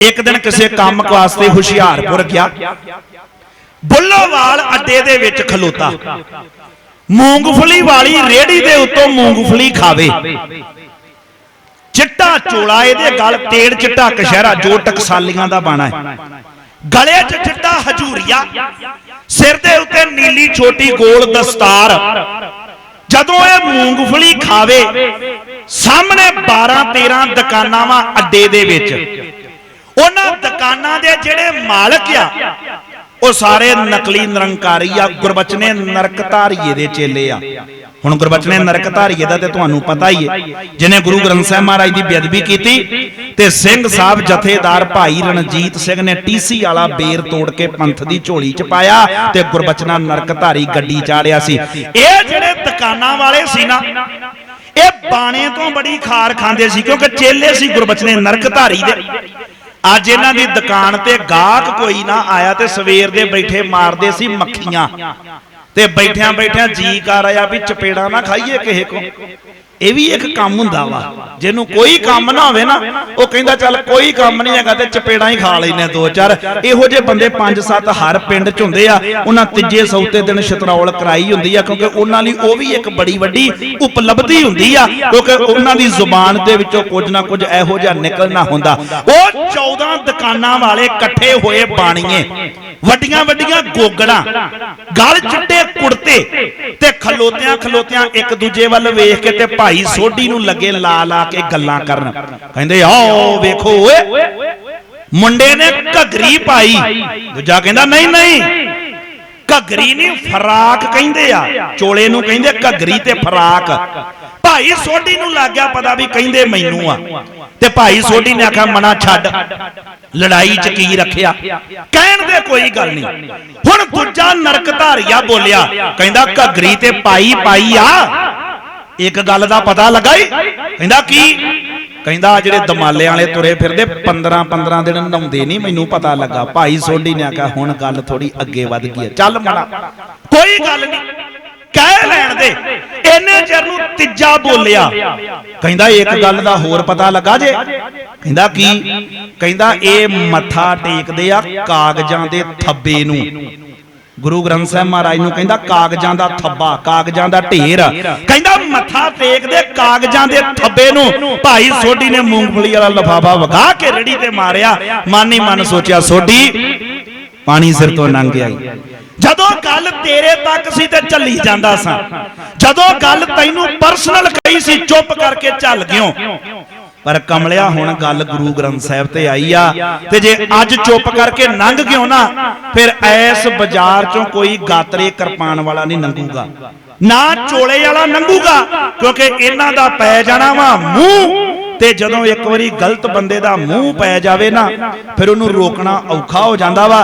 ਇੱਕ ਦਿਨ ਕਿਸੇ ਕੰਮ ਵਾਸਤੇ ਹੁਸ਼ਿਆਰਪੁਰ ਗਿਆ। ਬੁੱਲੋਵਾਲ ਅੱਡੇ ਦੇ ਵਿੱਚ ਖਲੋਤਾ। ਮੂੰਗਫਲੀ ਵਾਲੀ ਰੇੜੀ ਦੇ ਉੱਤੋਂ ਮੂੰਗਫਲੀ ਖਾਵੇ। ਚਿੱਟਾ ਚੋਲਾ, ਇਹਦੇ ਗਲ ਤੇੜ ਚਿੱਟਾ ਕਸ਼ਹਿਰਾ, ਜੋ ਟਕਸਾਲੀਆਂ ਦਾ ਬਾਣਾ ਹੈ। ਗਲੇ 'ਚ ਚਿੱਟਾ ਹਜੂਰੀਆ, ਸਿਰ ਦੇ ਉੱਤੇ ਨੀਲੀ ਛੋਟੀ ਗੋਲ ਦਸਤਾਰ। ਜਦੋਂ ਇਹ ਮੂੰਗਫਲੀ ਖਾਵੇ, ਸਾਹਮਣੇ 12 13 ਦੁਕਾਨਾਂ ਵਾ ਅੱਡੇ ਦੇ ਵਿੱਚ। ਉਹਨਾਂ ਦੁਕਾਨਾਂ ਦੇ ਜਿਹੜੇ ਮਾਲਕ ਆ, ਉਹ ਸਾਰੇ ਨਕਲੀ ਨਿਰੰਕਾਰੀ ਆ, ਗੁਰਬਚਨੇ ਨਰਕਧਾਰੀਏ ਦੇ ਚੇਲੇ ਆ। ਹੁਣ ਗੁਰਬਚਨੇ ਨਰਕਧਾਰੀਏ ਦਾ ਤੇ ਤੁਹਾਨੂੰ ਪਤਾ ਹੀ ਹੈ ਜਿਨੇ ਗੁਰੂ ਗ੍ਰੰਥ ਸਾਹਿਬ ਮਹਾਰਾਜ ਦੀ ਬੇਅਦਬੀ ਕੀਤੀ ਤੇ ਸਿੰਘ ਸਾਹਿਬ ਜਥੇਦਾਰ ਭਾਈ ਰਣਜੀਤ ਸਿੰਘ ਨੇ ਟੀਸੀ ਵਾਲਾ ਬੇਰ ਤੋੜ ਕੇ ਪੰਥ ਦੀ ਝੋਲੀ ਚ ਪਾਇਆ ਤੇ ਗੁਰਬਚਨਾ ਨਰਕਧਾਰੀ ਗੱਡੀ ਚਾੜਿਆ ਸੀ। ਇਹ ਜਿਹੜੇ ਦੁਕਾਨਾਂ ਵਾਲੇ ਸੀ ਨਾ, ਇਹ ਬਾਣੇ ਤੋਂ ਬੜੀ ਖਾਰ ਖਾਂਦੇ ਸੀ, ਕਿਉਂਕਿ ਚੇਲੇ ਸੀ ਗੁਰਬਚਨੇ ਨਰਕਧਾਰੀ ਦੇ। ਅੱਜ ਇਹਨਾਂ ਦੀ ਦੁਕਾਨ ਤੇ ਗਾਹਕ ਕੋਈ ਨਾ ਆਇਆ ਤੇ ਸਵੇਰ ਦੇ ਬੈਠੇ ਮਾਰਦੇ ਸੀ ਮੱਖੀਆਂ। ਤੇ ਬੈਠਿਆਂ ਬੈਠਿਆਂ ਜੀ ਕਰ ਆਇਆ ਵੀ ਚਪੇੜਾ ਨਾ ਖਾਈਏ ਕਿਸੇ ਕੋ। ਇਹ ਵੀ ਇੱਕ ਕੰਮ ਹੁੰਦਾ ਵਾ। ਜਿਹਨੂੰ ਕੋਈ ਕੰਮ ਨਾ ਹੋਵੇ ਨਾ, ਉਹ ਕਹਿੰਦਾ ਚੱਲ ਕੋਈ ਕੰਮ ਨਹੀਂ ਹੈਗਾ ਤੇ ਚਪੇੜਾਂ ਹੀ ਖਾ ਲੈਨੇ ਦੋ ਚਾਰ। ਇਹੋ ਜਿਹੇ ਬੰਦੇ ਪੰਜ ਸੱਤ ਹਰ ਪਿੰਡ ਚ ਹੁੰਦੇ ਆ। ਉਹਨਾਂ ਤੀਜੇ ਸੌਤੇ ਦਿਨ ਸ਼ਤਰੌਲ ਕਰਾਈ ਹੁੰਦੀ ਆ, ਕਿਉਂਕਿ ਉਹਨਾਂ ਲਈ ਉਹ ਵੀ ਇੱਕ ਬੜੀ ਵੱਡੀ ਉਪਲਬਧੀ ਹੁੰਦੀ ਆ, ਕਿਉਂਕਿ ਉਹਨਾਂ ਦੀ ਜ਼ੁਬਾਨ ਦੇ ਵਿੱਚੋਂ ਕੁਝ ਨਾ ਕੁਝ ਇਹੋ ਜਿਹਾ ਨਿਕਲਣਾ ਹੁੰਦਾ। ਉਹ 14 ਦੁਕਾਨਾਂ ਵਾਲੇ ਇਕੱਠੇ ਹੋਏ ਬਾਣੀਏ। ਵੱਡੀਆਂ ਵੱਡੀਆਂ ਗੋਗੜਾਂ, ਗਲ ਚਿੱਟੇ ਕੁੜਤੇ ਤੇ ਖਲੋਤਿਆਂ ਖਲੋਤਿਆਂ ਇੱਕ ਦੂਜੇ ਵੱਲ ਵੇਖ ਕੇ ਤੇ ਭਾਈ ਸੋਢੀ ਨੂੰ ਲੱਗੇ ਲਾ ਲਾ ਕੇ ਗੱਲਾਂ ਕਰਨ। ਕਹਿੰਦੇ, ਆਓ ਵੇਖੋ ਓਏ, ਮੁੰਡੇ ਨੇ ਘਗਰੀ ਪਾਈ। ਦੂਜਾ ਕਹਿੰਦਾ, ਨਹੀਂ ਨਹੀਂ, ਘਗਰੀ ਨਹੀਂ, ਫਰਾਕ ਕਹਿੰਦੇ ਆ। ਚੋਲੇ ਨੂੰ ਕਹਿੰਦੇ, ਘਗਰੀ ਤੇ ਫਰਾਕ। ਭਾਈ ਸੋਢੀ ਨੂੰ ਲੱਗ ਗਿਆ ਪਤਾ ਵੀ ਕਹਿੰਦੇ ਮੈਨੂੰ ਆ। ਤੇ ਭਾਈ ਸੋਢੀ ਨੇ ਆਖਿਆ, ਮਨਾ ਛੱਡ। ਲੜਾਈ ਚ ਕੀ ਰੱਖਿਆ? ਕਹਿਣ ਦੇ ਕੋਈ ਗੱਲ ਨਹੀਂ। ਹੁਣ ਦੂਜਾ ਨਰਕ ਧਾਰੀਆ ਬੋਲਿਆ, ਕਹਿੰਦਾ, ਘਗਰੀ ਤੇ ਪਾਈ ਪਾਈ ਆ। ਇੱਕ ਗੱਲ ਦਾ ਪਤਾ ਲੱਗਾ ਈ। ਕਹਿੰਦਾ, ਕੀ? ਕਹਿੰਦਾ ਜਿਹੜੇ ਦਮਾਲੇ ਵਾਲੇ ਤੁਰੇ ਫਿਰਦੇ 15 15 ਦਿਨ ਨਹਾਉਂਦੇ ਨਹੀਂ ਮੈਨੂੰ ਪਤਾ ਲੱਗਾ। ਭਾਈ ਸੋਢੀ ਨੇ ਆਖਿਆ, ਹੁਣ ਗੱਲ ਥੋੜੀ ਅੱਗੇ ਵੱਧ ਗਈ ਹੈ ਚੱਲ ਮਣਾ ਕੋਈ ਗੱਲ ਨਹੀਂ ਕਹਿ ਲੈਣ ਦੇ। ਇੰਨੇ ਚਿਰ ਨੂੰ ਤੀਜਾ ਬੋਲਿਆ। ਕਹਿੰਦਾ ਇੱਕ ਗੱਲ ਦਾ ਹੋਰ ਪਤਾ ਲੱਗਾ ਜੇ। ਕਹਿੰਦਾ ਕੀ? ਕਹਿੰਦਾ ਇਹ ਮੱਥਾ ਟੇਕਦੇ ਆ ਕਾਗਜ਼ਾਂ ਦੇ ਥੱਬੇ ਨੂੰ। ਗੁਰੂ ਗ੍ਰੰਥ ਸਾਹਿਬ ਮਹਾਰਾਜ ਨੂੰ ਕਹਿੰਦਾ ਕਾਗਜ਼ਾਂ ਦਾ ਥੱਬਾ ਕਾਗਜ਼ਾਂ ਦਾ ਢੇਰ। ਕਹਿੰਦਾ ਮੱਥਾ ਟੇਕਦੇ ਕਾਗਜ਼ਾਂ ਦੇ ਥੱਬੇ ਨੂੰ। ਭਾਈ ਸੋਢੀ ਨੇ ਮੂੰਗਫਲੀ ਵਾਲਾ ਲਫਾਫਾ ਵਗਾ ਕੇ ਰੜੀ ਤੇ ਮਾਰਿਆ। ਮਨ ਹੀ ਮਨ ਸੋਚਿਆ ਸੋਢੀ ਪਾਣੀ ਸਿਰ ਤੋਂ ਲੰਘ ਗਿਆ। ਜਦੋਂ ਗੱਲ ਤੇਰੇ ਤੱਕ ਸੀ ਤੇ ਚੱਲੀ ਜਾਂਦਾ ਸਾਂ। ਜਦੋਂ ਗੱਲ ਤੈਨੂੰ ਪਰਸਨਲ ਕਹੀ ਸੀ, ਚੁੱਪ ਕਰਕੇ ਚੱਲ ਗਿਓ। ਪਰ ਕਮਲਿਆ, ਹੁਣ ਗੱਲ ਗੁਰੂ ਗ੍ਰੰਥ ਸਾਹਿਬ ਤੇ ਆਈ ਆ ਤੇ ਜੇ ਅੱਜ ਚੁੱਪ ਕਰਕੇ ਲੰਘ ਗਿਓ ਨਾ, ਫਿਰ ਐਸ ਬਾਜ਼ਾਰ ਚੋਂ ਕੋਈ ਗਾਤਰੇ ਕਿਰਪਾਨ ਵਾਲਾ ਨਹੀਂ ਲੰਘੂਗਾ ਨਾ ਚੋਲੇ ਵਾਲਾ ਲੰਘੂਗਾ ਕਿਉਂਕਿ ਇਹਨਾਂ ਦਾ ਪੈ ਜਾਣਾ ਵਾ ਮੂੰਹ। ਤੇ ਜਦੋਂ ਇੱਕ ਵਾਰੀ ਗਲਤ ਬੰਦੇ ਦਾ ਮੂੰਹ ਪੈ ਜਾਵੇ ਨਾ, ਫਿਰ ਉਹਨੂੰ ਰੋਕਣਾ ਔਖਾ ਹੋ ਜਾਂਦਾ ਵਾ।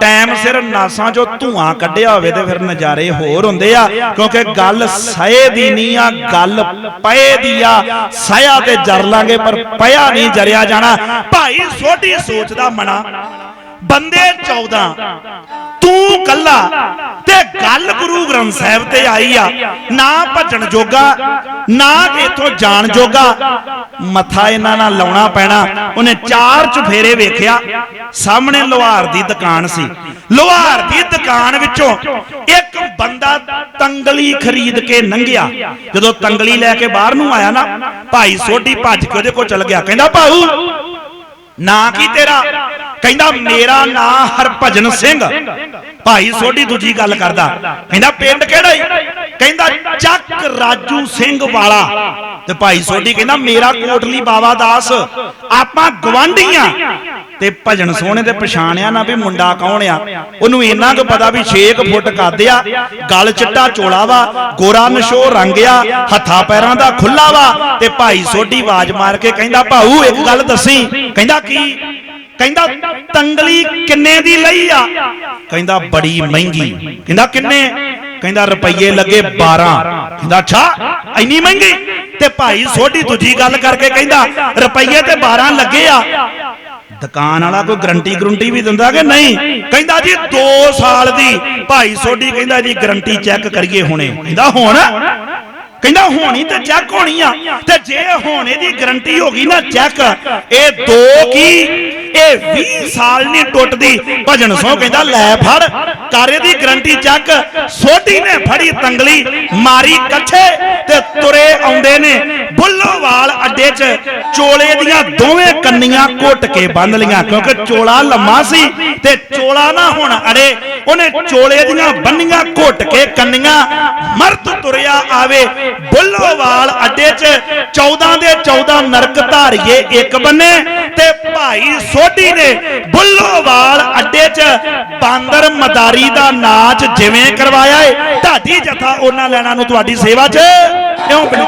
ਟਾਈਮ ਸਿਰ ਨਾਸਾਂ 'ਚੋਂ ਧੂਆਂ ਕੱਢਿਆ ਹੋਵੇ ਤੇ ਫਿਰ ਨਜ਼ਾਰੇ ਹੋਰ ਹੁੰਦੇ ਆ, ਕਿਉਂਕਿ ਗੱਲ ਸਹੇ ਦੀ ਨਹੀਂ ਆ, ਗੱਲ ਪਏ ਦੀ ਆ। ਸਹਿਆ ਤੇ ਜਰ ਲਾਂਗੇ, ਪਰ ਪਿਆ ਨਹੀਂ ਜਰਿਆ ਜਾਣਾ। ਭਾਈ ਸੋਟੀ ਸੋਚ ਦਾ ਮਨਾ। ਬੰਦੇ 14 ਤੂੰ ਕੱਲਾ ਤੇ ਗੱਲ ਗੁਰੂ ਗ੍ਰੰਥ ਸਾਹਿਬ ਤੇ ਆਈ ਆ। ਨਾ ਭੱਜਣ ਜੋਗਾ, ਨਾ ਇਥੋਂ ਜਾਣ ਜੋਗਾ। ਮੱਥਾ ਇਹਨਾਂ ਨਾਲ ਲਾਉਣਾ ਪੈਣਾ। ਉਹਨੇ ਚਾਰ ਚੁਫੇਰੇ ਵੇਖਿਆ। ਸਾਹਮਣੇ ਲੋਹਾਰ ਦੀ ਦੁਕਾਨ ਸੀ। ਲੋਹਾਰ ਦੀ ਦੁਕਾਨ ਵਿੱਚੋਂ ਇੱਕ ਬੰਦਾ ਤੰਗਲੀ ਖਰੀਦ ਕੇ ਲੰਘਿਆ ਜਦੋਂ ਤੰਗਲੀ ਲੈ ਕੇ ਬਾਹਰ ਨੂੰ ਆਇਆ ਨਾ, ਭਾਈ ਸੋਢੀ ਭੱਜ ਕੇ ਉਹਦੇ ਕੋਲ ਚਲ ਗਿਆ। ਕਹਿੰਦਾ, ਭਾਊ, ਨਾ ਕੀ ਤੇਰਾ? ਕਹਿੰਦਾ, ਮੇਰਾ ਨਾਂ ਹਰਭਜਨ ਸਿੰਘ। ਭਾਈ ਸੋਢੀ ਦੂਜੀ ਗੱਲ ਕਰਦਾ। ਕਹਿੰਦਾ, ਪਿੰਡ ਕਿਹੜਾ ਈ? ਕਹਿੰਦਾ, ਚੱਕ ਰਾਜੂ ਸਿੰਘ ਵਾਲਾ। ਤੇ ਭਾਈ ਸੋਢੀ ਕਹਿੰਦਾ, ਮੇਰਾ ਕੋਟਲੀ ਬਾਵਾ ਦਾਸ। ਆਪਾਂ ਗਵਾਂਢੀਆਂ। ਤੇ ਭਜਨ ਸੋਹਣੇ ਤੇ ਪਛਾਣਿਆ ਨਾ ਵੀ ਮੁੰਡਾ ਕੌਣ ਆ। ਉਹਨੂੰ ਇੰਨਾ ਕੁ ਪਤਾ ਵੀ 6 ਫੁੱਟ ਕੱਦ ਆ, ਗਲ ਚਿੱਟਾ ਚੋਲਾ ਵਾ, ਗੋਰਾ ਨਸ਼ੋ ਰੰਗ ਆ, ਹੱਥਾਂ ਪੈਰਾਂ ਦਾ ਖੁੱਲਾ ਵਾ। ਤੇ ਭਾਈ ਸੋਢੀ ਆਵਾਜ਼ ਮਾਰ ਕੇ ਕਹਿੰਦਾ, ਭਾਊ, ਇੱਕ ਗੱਲ ਦੱਸੀ। ਕਹਿੰਦਾ, ਕੀ? ਕਹਿੰਦਾ, ਤੰਗਲੀ ਕਿੰਨੇ ਦੀ ਲਈ ਆ? ਕਹਿੰਦਾ, ਬੜੀ ਮਹਿੰਗੀ। ਕਹਿੰਦਾ, ਕਿੰਨੇ? ਕਹਿੰਦਾ, ਰੁਪਈਏ ਲੱਗੇ 12 ਕਹਿੰਦਾ, ਅੱਛਾ, ਇੰਨੀ ਮਹਿੰਗੀ? ਤੇ ਭਾਈ ਸੋਢੀ ਦੂਜੀ ਗੱਲ ਕਰਕੇ ਕਹਿੰਦਾ, ਰੁਪਈਏ ਤੇ 12 ਲੱਗੇ ਆ। ਦੁਕਾਨ ਵਾਲਾ ਕੋਈ ਗਰੰਟੀ ਗਰੰਟੀ ਵੀ ਦਿੰਦਾ ਕਿ ਨਹੀਂ? ਕਹਿੰਦਾ ਜੀ 2 ਸਾਲ ਦੀ। ਭਾਈ ਸੋਢੀ ਕਹਿੰਦਾ ਜੀ, ਗਰੰਟੀ ਚੈੱਕ ਕਰੀਏ ਹੁਣੇ। ਕਹਿੰਦਾ, ਹੁਣ? ਕਹਿੰਦਾ ਹੋਣੀ ਤੇ ਚੈੱਕ ਹੋਣੀ ਆ। ਤੇ ਜੇ ਹੋਣੇ ਦੀ ਗਰੰਟੀ ਹੋ ਗਈ ਨਾ ਚੈੱਕ ਇਹ ਦੋ ਕੀ? ਇਹ 20 ਸਾਲ ਨਹੀਂ ਟੁੱਟਦੀ। ਭਜਨ ਸੋ ਕਹਿੰਦਾ, ਲੈ ਫੜ, ਕਾਰੇ ਦੀ ਗਰੰਟੀ ਚੱਕ ਸੋਢੀ ਨੇ ਫੜੀ ਤੰਗਲੀ, ਮਾਰੀ ਕੱਛੇ ਤੇ ਤੁਰੇ ਆਉਂਦੇ ਨੇ। ਬੁੱਲੋਵਾਲ ਅੱਡੇ 'ਚ ਚੋਲੇ ਦੀਆਂ ਦੋਵੇਂ ਕੰਨੀਆਂ ਘੁੱਟ ਕੇ ਬੰਨ ਲੀਆਂ ਕਿਉਂਕਿ ਚੋਲਾ ਲੰਮਾ ਸੀ ਤੇ ਚੋਲਾ ਨਾ ਹੁਣ ਅੜੇ। ਉਹਨੇ ਚੋਲੇ ਦੀਆਂ ਬੰਨੀਆਂ ਘੁੱਟ ਕੇ ਕੰਨੀਆਂ ਮਰਦ ਤੁਰਿਆ ਆਵੇ। ਬੁੱਲੋਵਾਲ ਅੱਡੇ 'ਚ 14 ਦੇ 14 ਨਰਕ ਧਾਰੀਏ ਇੱਕ ਬੰਨੇ ਤੇ ਭਾਈ ਸੋਢੀ ਨੇ ਬੁੱਲੋਵਾਲ ਅੱਡੇ 'ਚ ਬਾਂਦਰ ਮਦਾਰੀ ਦਾ ਨਾਚ ਜਿਵੇਂ ਕਰਵਾਇਆ ਏ। ਢਾਡੀ ਜਥਾ ਉਹਨਾਂ ਲੈਣਾ ਨੂੰ ਤੁਹਾਡੀ ਸੇਵਾ 'ਚ। ਕਿਉਂ ਬਣੀ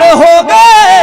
ਹੋ ਗਏ।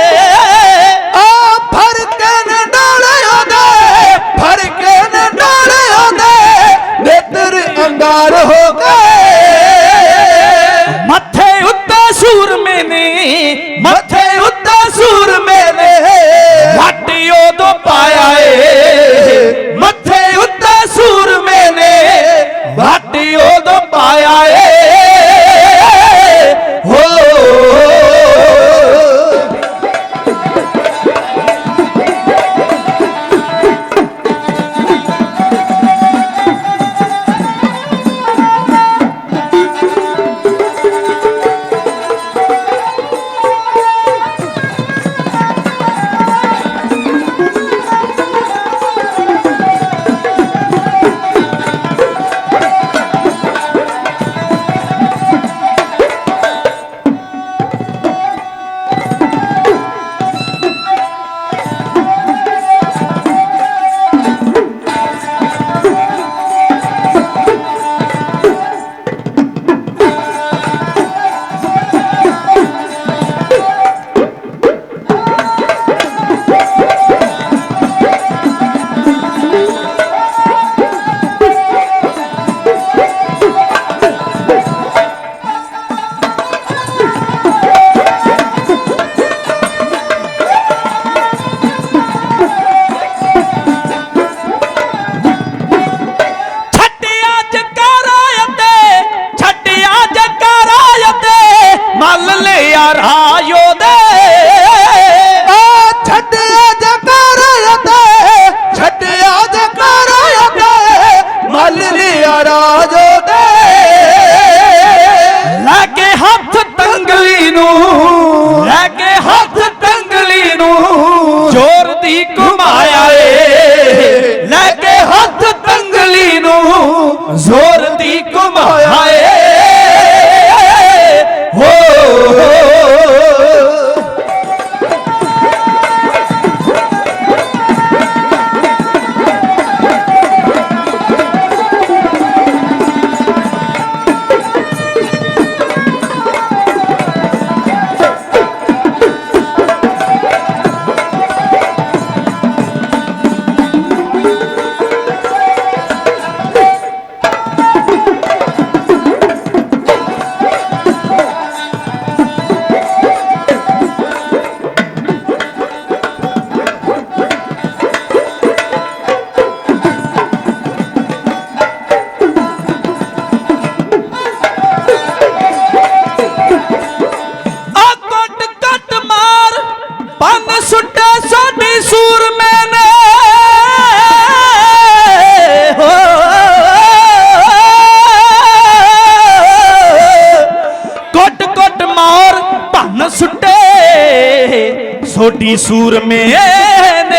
ਕੋਟੀ ਸੂਰਮੇ ਨੇ।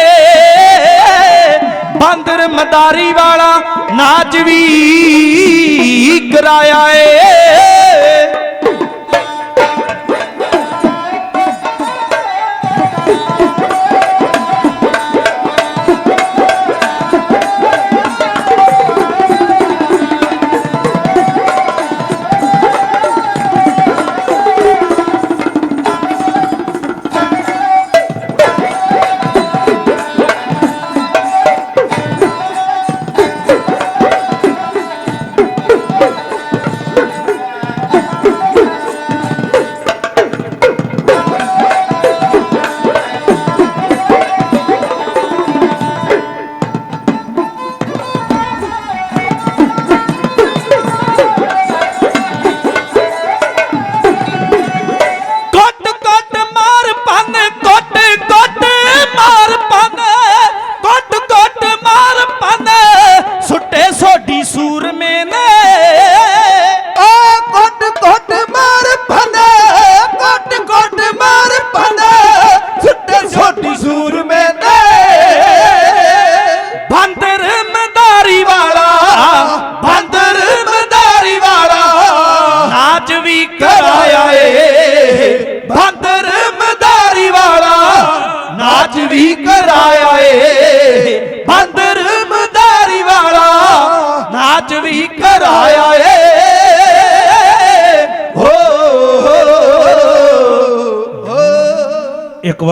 ਬਾਂਦਰ ਮਦਾਰੀ ਵਾਲਾ ਨਾਚ ਵੀ ਕਰਾਇਆ ਏ।